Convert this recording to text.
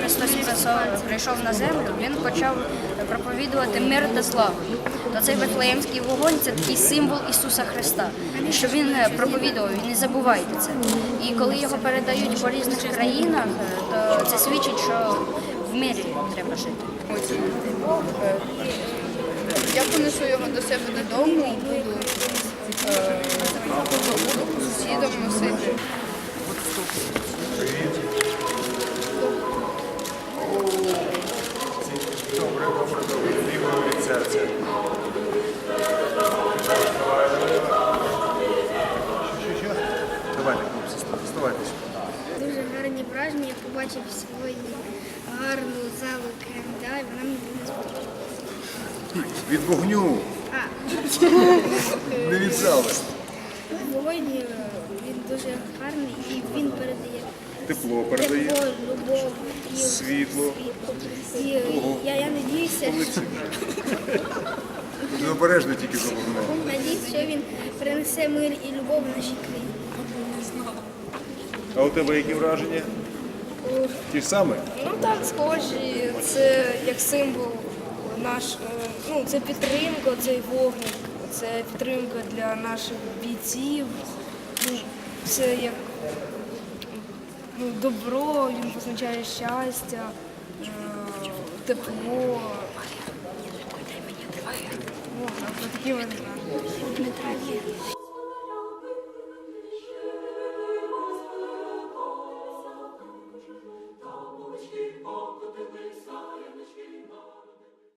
Христос прийшов- на землю, він почав проповідувати мир та славу. То цей Вифлеємський вогонь це такий символ Ісуса Христа, що він е, проповідував, і не забувайте це. І коли його передають по різних країнах, е, то це свідчить, що в мирі треба жити. Е, Я понесу його до себе додому, буду, Добре, добре, добре. Лівою від серця. Давайте, хлопці, вставайте. Дуже гарні враження. Я побачив сьогодні гарну залу КМДА, і вона мені не сподобалася. Від вогню, не від зали. вогонь він дуже гарний і він Тепло передає. тепло, любов Світло. І е, я, я надіюся, Дуже обережно тільки за вогнем. надіюся, що він принесе мир і любов в нашій країні. А у тебе які враження? Ті ж самі? Ну так, схожі. Це як символ наш, е, ну це підтримка, цей вогник, це підтримка для наших бійців. Ну, Це як добро, він позначає щастя, е, тепло. Так, такі вони.